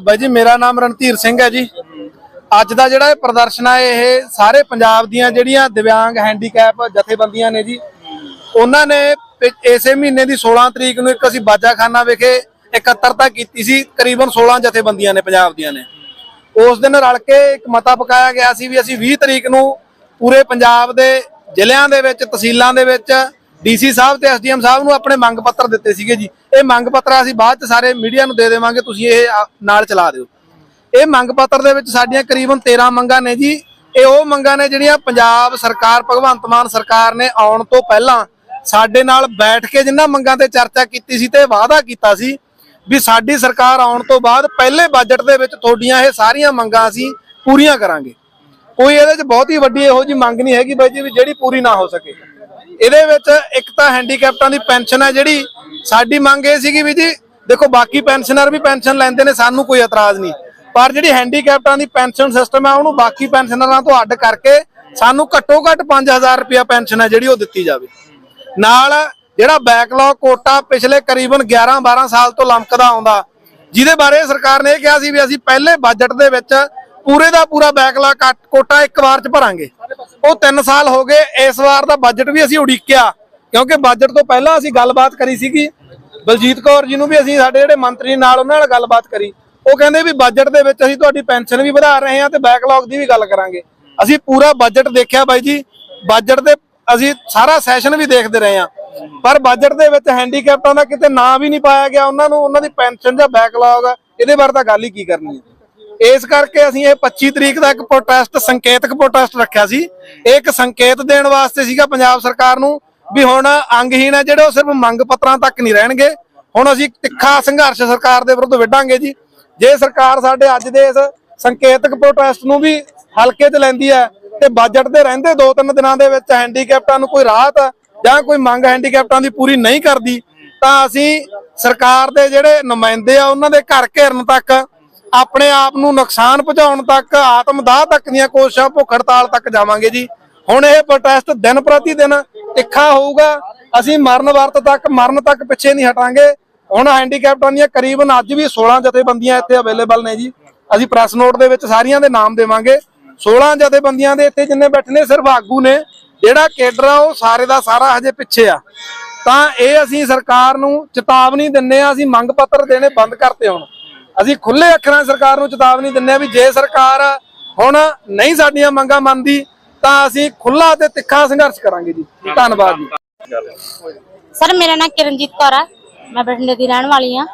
ਬਾਈ ਜੀ, ਮੇਰਾ ਨਾਮ ਰਣਧੀਰ ਸਿੰਘ ਹੈ ਜੀ। ਅੱਜ ਦਾ ਜਿਹੜਾ ਇਹ ਪ੍ਰਦਰਸ਼ਨ ਹੈ ਇਹ ਸਾਰੇ ਪੰਜਾਬ ਦੀਆਂ ਜਿਹੜੀਆਂ ਦਿਵਿਆਂਗ ਹੈਂਡੀਕੈਪ ਜਥੇਬੰਦੀਆਂ ਨੇ ਜੀ, ਉਹਨਾਂ ਨੇ ਇਸੇ ਮਹੀਨੇ ਦੀ 16 ਤਰੀਕ ਨੂੰ ਇੱਕ ਅਸੀਂ ਬਾਜਾਖਾਨਾ ਵਿਖੇ ਇਕੱਤਰਤਾ ਕੀਤੀ ਸੀ, ਤਕਰੀਬਨ 16 ਜਥੇਬੰਦੀਆਂ ਨੇ, ਪੰਜਾਬ ਦੀਆਂ ਨੇ। ਉਸ ਦਿਨ ਰਲ ਕੇ ਇੱਕ ਮਤਾ ਪਕਾਇਆ ਗਿਆ ਸੀ ਵੀ ਅਸੀਂ 20 ਤਰੀਕ ਨੂੰ ਪੂਰੇ ਪੰਜਾਬ ਦੇ ਜ਼ਿਲ੍ਹਿਆਂ ਦੇ ਵਿੱਚ, ਤਹਿਸੀਲਾਂ ਦੇ ਵਿੱਚ ਡੀਸੀ ਸਾਹਿਬ ਤੇ ਐਸਡੀਐਮ ਸਾਹਿਬ ਨੂੰ ਆਪਣੇ ਮੰਗ ਪੱਤਰ ਦਿੱਤੇ ਸੀਗੇ ਜੀ। ਇਹ ਮੰਗ ਪੱਤਰ ਅਸੀਂ ਬਾਅਦ ਚ ਸਾਰੇ ਮੀਡੀਆ ਨੂੰ ਦੇ ਦੇਵਾਂਗੇ, ਤੁਸੀਂ ਇਹ ਨਾਲ ਚਲਾ ਦਿਓ। ਇਹ ਮੰਗ ਪੱਤਰ ਦੇ ਵਿੱਚ ਸਾਡੀਆਂ ਕਰੀਬਨ 13 ਮੰਗਾਂ ਨੇ ਜੀ। ਇਹ ਉਹ ਮੰਗਾਂ ਨੇ ਜਿਹੜੀਆਂ ਪੰਜਾਬ ਸਰਕਾਰ, ਭਗਵੰਤ ਮਾਨ ਸਰਕਾਰ ਨੇ ਆਉਣ ਤੋਂ ਪਹਿਲਾਂ ਸਾਡੇ ਨਾਲ ਬੈਠ ਕੇ ਜਿਨ੍ਹਾਂ ਮੰਗਾਂ ਤੇ ਚਰਚਾ ਕੀਤੀ ਸੀ ਤੇ ਵਾਅਦਾ ਕੀਤਾ ਸੀ ਵੀ ਸਾਡੀ ਸਰਕਾਰ ਆਉਣ ਤੋਂ ਬਾਅਦ ਪਹਿਲੇ ਬਜਟ ਦੇ ਵਿੱਚ ਤੁਹਾਡੀਆਂ ਇਹ ਸਾਰੀਆਂ ਮੰਗਾਂ ਅਸੀਂ ਪੂਰੀਆਂ ਕਰਾਂਗੇ। ਕੋਈ ਇਹਦੇ 'ਚ ਬਹੁਤੀ ਵੱਡੀ ਇਹੋ ਜੀ ਮੰਗ ਨਹੀਂ ਹੈਗੀ ਬਾਈ ਜੀ ਵੀ ਜਿਹੜੀ ਪੂਰੀ ਨਾ ਹੋ ਸਕੇ। ਇਹਦੇ ਵਿੱਚ ਇੱਕ ਤਾਂ ਹੈਂਡੀਕੈਪਟਾਂ ਦੀ ਪੈਨਸ਼ਨ ਹੈ ਜਿਹੜੀ, ਸਾਡੀ ਮੰਗ ਇਹ ਸੀਗੀ ਵੀ ਜੀ, ਦੇਖੋ ਬਾਕੀ ਪੈਨਸ਼ਨਰ ਵੀ ਪੈਨਸ਼ਨ ਲੈਂਦੇ ਨੇ, ਸਾਨੂੰ ਕੋਈ ਇਤਰਾਜ਼ ਨਹੀਂ। ਪਰ ਜਿਹੜੀ ਹੈਂਡੀਕੈਪਟਾਂ ਦੀ ਪੈਨਸ਼ਨ ਸਿਸਟਮ ਹੈ, ਉਹਨੂੰ ਬਾਕੀ ਪੈਨਸ਼ਨਰਾਂ ਤੋਂ ਅੱਡ ਕਰਕੇ ਸਾਨੂੰ ਘੱਟੋ ਘੱਟ 5000 ਰੁਪਇਆ ਪੈਨਸ਼ਨ ਹੈ ਜਿਹੜੀ ਉਹ ਦਿੱਤੀ ਜਾਵੇ। ਨਾਲ ਜਿਹੜਾ ਬੈਕਲੌਗ ਕੋਟਾ ਪਿਛਲੇ ਕਰੀਬਨ 11 12 ਸਾਲ ਤੋਂ ਲਮਕਦਾ ਆਉਂਦਾ, ਜਿਹਦੇ ਬਾਰੇ ਸਰਕਾਰ ਨੇ ਇਹ ਕਿਹਾ ਸੀ ਵੀ ਅਸੀਂ ਪਹਿਲੇ ਬਜਟ ਦੇ ਵਿੱਚ ਪੂਰੇ ਦਾ ਪੂਰਾ ਬੈਕਲੌਗ ਕੋਟਾ ਇੱਕ ਵਾਰ ਚ ਭਰਾਂਗੇ। ਉਹ 3 ਸਾਲ ਹੋ ਗਏ, ਇਸ ਵਾਰ ਦਾ ਬਜਟ ਵੀ ਅਸੀਂ ਉਡੀਕਿਆ। ਕਿਉਂਕਿ ਬਜਟ ਤੋਂ ਪਹਿਲਾਂ ਅਸੀਂ ਗੱਲਬਾਤ ਕਰੀ ਸੀਗੀ। ਬਲਜੀਤ ਕੌਰ ਜੀ ਨੂੰ ਵੀ ਅਸੀਂ, ਸਾਡੇ ਜਿਹੜੇ ਮੰਤਰੀ ਨਾਲ ਉਹਨਾਂ ਨਾਲ ਗੱਲਬਾਤ ਕਰੀ। ਉਹ ਕਹਿੰਦੇ ਵੀ ਬਜਟ ਦੇ ਵਿੱਚ ਅਸੀਂ ਤੁਹਾਡੀ ਪੈਨਸ਼ਨ ਵੀ ਵਧਾ ਰਹੇ ਹਾਂ ਤੇ ਬੈਕਲੌਗ ਦੀ ਵੀ ਗੱਲ ਕਰਾਂਗੇ। ਅਸੀਂ ਪੂਰਾ ਬਜਟ ਦੇਖਿਆ ਬਾਈ ਜੀ। ਬਜਟ ਦੇ ਅਸੀਂ ਸਾਰਾ ਸੈਸ਼ਨ ਵੀ ਦੇਖਦੇ ਰਹੇ ਹਾਂ। ਪਰ ਬਜਟ ਦੇ ਵਿੱਚ ਹੈਂਡੀਕੈਪਟਾਂ ਦਾ ਕਿਤੇ ਨਾਂ ਵੀ ਨਹੀਂ ਪਾਇਆ ਗਿਆ ਉਹਨਾਂ ਨੂੰ। ਉਹਨਾਂ ਦੀ ਪੈਨਸ਼ਨ ਜਾਂ ਬੈਕਲੌਗ ਇਹਦੇ ਬਾਰੇ ਤਾਂ ਗੱਲ ਹੀ ਕੀ ਕਰਨੀ ਹੈ? ਇਸ ਕਰਕੇ ਅਸੀਂ ਇਹ 25 ਤਰੀਕ ਦਾ ਇੱਕ ਪ੍ਰੋਟੈਸਟ ਸੰਕੇਤਕ ਪ੍ਰੋਟੈਸਟ ਰੱਖਿਆ ਸੀ। ਇਹ ਇੱਕ ਸੰਕੇਤ ਦੇਣ ਵਾਸਤੇ ਸੀਗਾ ਪੰਜਾਬ ਸਰਕਾਰ ਨੂੰ ਵੀ ਹੁਣ ਅੰਗਹੀਣ ਹੈ ਜਿਹੜੇ ਉਹ ਸਿਰਫ ਮੰਗ ਪੱਤਰਾਂ ਤੱਕ ਨਹੀਂ ਰਹਿਣਗੇ। ਹੁਣ ਅਸੀਂ ਤਿੱਖਾ ਸੰਘਰਸ਼ ਸਰਕਾਰ ਦੇ ਵਿਰੁੱਧ ਵਿੱਢਾਂਗੇ ਜੀ। ਜੇ ਸਰਕਾਰ ਸਾਡੇ ਅੱਜ ਦੇ ਇਸ ਸੰਕੇਤਕ ਪ੍ਰੋਟੈਸਟ ਨੂੰ ਵੀ ਹਲਕੇ 'ਚ ਲੈਂਦੀ ਹੈ ਤੇ ਬਜਟ ਦੇ ਰਹਿੰਦੇ ਦੋ ਤਿੰਨ ਦਿਨਾਂ ਦੇ ਵਿੱਚ ਹੈਂਡੀਕੈਪਟਾਂ ਨੂੰ ਕੋਈ ਰਾਹਤ ਜਾਂ ਕੋਈ ਮੰਗ ਹੈਂਡੀਕੈਪਟਾਂ ਦੀ ਪੂਰੀ ਨਹੀਂ ਕਰਦੀ, ਤਾਂ ਅਸੀਂ ਸਰਕਾਰ ਦੇ ਜਿਹੜੇ ਨੁਮਾਇੰਦੇ ਆ, ਉਹਨਾਂ ਦੇ ਘਰ ਘੇਰਨ ਤੱਕ ਆਪਣੇ ਆਪ ਨੂੰ ਨੁਕਸਾਨ ਪਹੁੰਚਾਉਣ ਤੱਕ, ਆਤਮਦਾਹ ਤੱਕ ਦੀਆਂ ਕੋਸ਼ਿਸ਼ਾਂ ਭੁੱਖ ਹੜਤਾਲ ਤੱਕ ਜਾਵਾਂਗੇ ਜੀ। ਹੁਣ ਇਹ ਪ੍ਰੋਟੈਸਟ ਦਿਨ ਪ੍ਰਤੀ ਦਿਨ ਤਿੱਖਾ ਹੋਊਗਾ। ਅਸੀਂ ਮਰਨ ਵਰਤ ਤੱਕ, ਮਰਨ ਤੱਕ ਪਿੱਛੇ ਨਹੀਂ ਹਟਾਂਗੇ। ਹੁਣ ਹੈਂਡੀਕੈਪਟਾਂ ਦੀਆਂ ਕਰੀਬਨ ਅੱਜ ਵੀ 16 ਜਥੇਬੰਦੀਆਂ ਇੱਥੇ ਅਵੇਲੇਬਲ ਨੇ ਜੀ। ਅਸੀਂ ਪ੍ਰੈਸ ਨੋਟ ਦੇ ਵਿੱਚ ਸਾਰੀਆਂ ਦੇ ਨਾਮ ਦੇਵਾਂਗੇ। 16 ਜਥੇਬੰਦੀਆਂ ਦੇ ਇੱਥੇ ਜਿੰਨੇ ਬੈਠੇ ਨੇ, ਸਿਰਫ ਆਗੂ ਨੇ। ਜਿਹੜਾ ਕੇਡਰ ਆ, ਉਹ ਸਾਰੇ ਦਾ ਸਾਰਾ ਹਜੇ ਪਿੱਛੇ ਆ। ਤਾਂ ਇਹ ਅਸੀਂ ਸਰਕਾਰ ਨੂੰ ਚੇਤਾਵਨੀ ਦਿੰਨੇ ਆ, ਅਸੀਂ ਮੰਗ ਪੱਤਰ ਦੇਣੇ ਬੰਦ ਕਰਤੇ ਹੁਣ। ਅਸੀਂ ਖੁੱਲੇ ਅੱਖਰਾਂ ਸਰਕਾਰ ਨੂੰ ਚੇਤਾਵਨੀ ਦਿੰਨੇ ਆ ਵੀ ਜੇ ਸਰਕਾਰ ਹੁਣ ਨਹੀਂ ਸਾਡੀਆਂ ਮੰਗਾਂ ਮੰਨਦੀ, ਤਾਂ ਅਸੀਂ ਖੁੱਲਾ ਤੇ ਤਿੱਖਾ ਸੰਘਰਸ਼ ਕਰਾਂਗੇ ਜੀ। ਧੰਨਵਾਦ ਜੀ। ਸਰ, ਮੇਰਾ ਨਾਮ ਕਿਰਨਜੀਤ ਕੌਰ ਆ। ਮੈਂ ਬਠਿੰਡੇ ਦੀ ਰਹਿਣ ਵਾਲੀ ਆ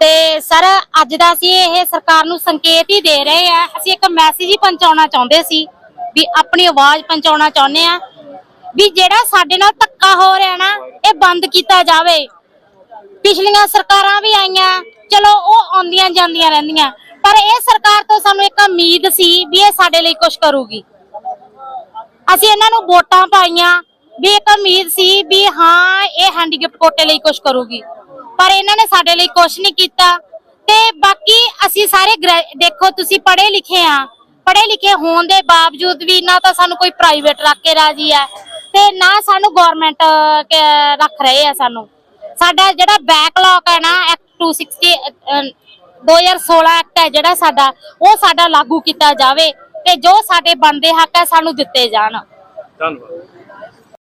ਤੇ ਸਰ, ਅੱਜ ਦਾ ਅਸੀਂ ਇਹ ਸਰਕਾਰ ਨੂੰ ਸੰਕੇਤ ਹੀ ਦੇ ਰਹੇ ਆ ਅਸੀਂ ਇੱਕ ਮੈਸੇਜ ਹੀ ਪਹੁੰਚਾਉਣਾ ਚਾਹੁੰਦੇ ਸੀ ਵੀ ਆਪਣੀ ਆਵਾਜ਼ ਪਹੁੰਚਾਉਣਾ ਚਾਹੁੰਦੇ ਆ ਵੀ ਜਿਹੜਾ ਸਾਡੇ ਨਾਲ ਧੱਕਾ ਹੋ ਰਿਹਾ ਨਾ, ਇਹ ਬੰਦ ਕੀਤਾ ਜਾਵੇ। ਪਿਛਲੀਆਂ ਸਰਕਾਰਾਂ ਵੀ ਆਈਆਂ। ਚਲੋ, ਉਹ ਆਉਂਦੀਆਂ ਜਾਂਦੀਆਂ ਰਹਿੰਦੀਆਂ। ਪਰ ਇਹ ਸਰਕਾਰ ਤੋਂ ਸਾਨੂੰ ਇੱਕ ਉਮੀਦ ਸੀ ਵੀ ਇਹ ਸਾਡੇ ਲਈ ਕੁਝ ਕਰੂਗੀ। ਅਸੀਂ ਇਹਨਾਂ ਨੂੰ ਵੋਟਾਂ ਪਾਈਆਂ ਵੀ ਇੱਕ ਉਮੀਦ ਸੀ ਵੀ ਹਾਂ, ਇਹ ਹੈਂਡੀਕੈਪ ਕੋਟੇ ਲਈ ਕੁਝ ਕਰੂਗੀ। ਪਰ ਇਹਨਾਂ ਨੇ ਸਾਡੇ ਲਈ ਕੁਝ ਨਹੀਂ ਕੀਤਾ। ਤੇ ਬਾਕੀ ਅਸੀਂ ਸਾਰੇ ਗ੍ਰੈ- ਦੇਖੋ, ਤੁਸੀਂ ਪੜ੍ਹੇ ਲਿਖੇ ਆ। ਪੜ੍ਹੇ ਲਿਖੇ ਹੋਣ ਦੇ ਬਾਵਜੂਦ ਵੀ ਨਾ ਤਾਂ ਸਾਨੂੰ ਕੋਈ ਪ੍ਰਾਈਵੇਟ ਰੱਖ ਕੇ ਰਾਜੀ ਆ ਤੇ ਨਾ ਸਾਨੂੰ ਗਵਰਨਮੈਂਟ ਰੱਖ ਰਹੇ ਆ ਸਾਨੂੰ। ਸਾਡਾ ਜਿਹੜਾ ਬੈਕਲੌਗ ਹੈ ਨਾ ਐਕਟ 260 2016 ਐਕਟ ਹੈ ਜਿਹੜਾ ਸਾਡਾ, ਉਹ ਸਾਡਾ ਲਾਗੂ ਕੀਤਾ ਜਾਵੇ ਤੇ ਜੋ ਸਾਡੇ ਬਣਦੇ ਹੱਕ ਹੈ ਸਾਨੂੰ ਦਿੱਤੇ ਜਾਣ। ਧੰਨਵਾਦ।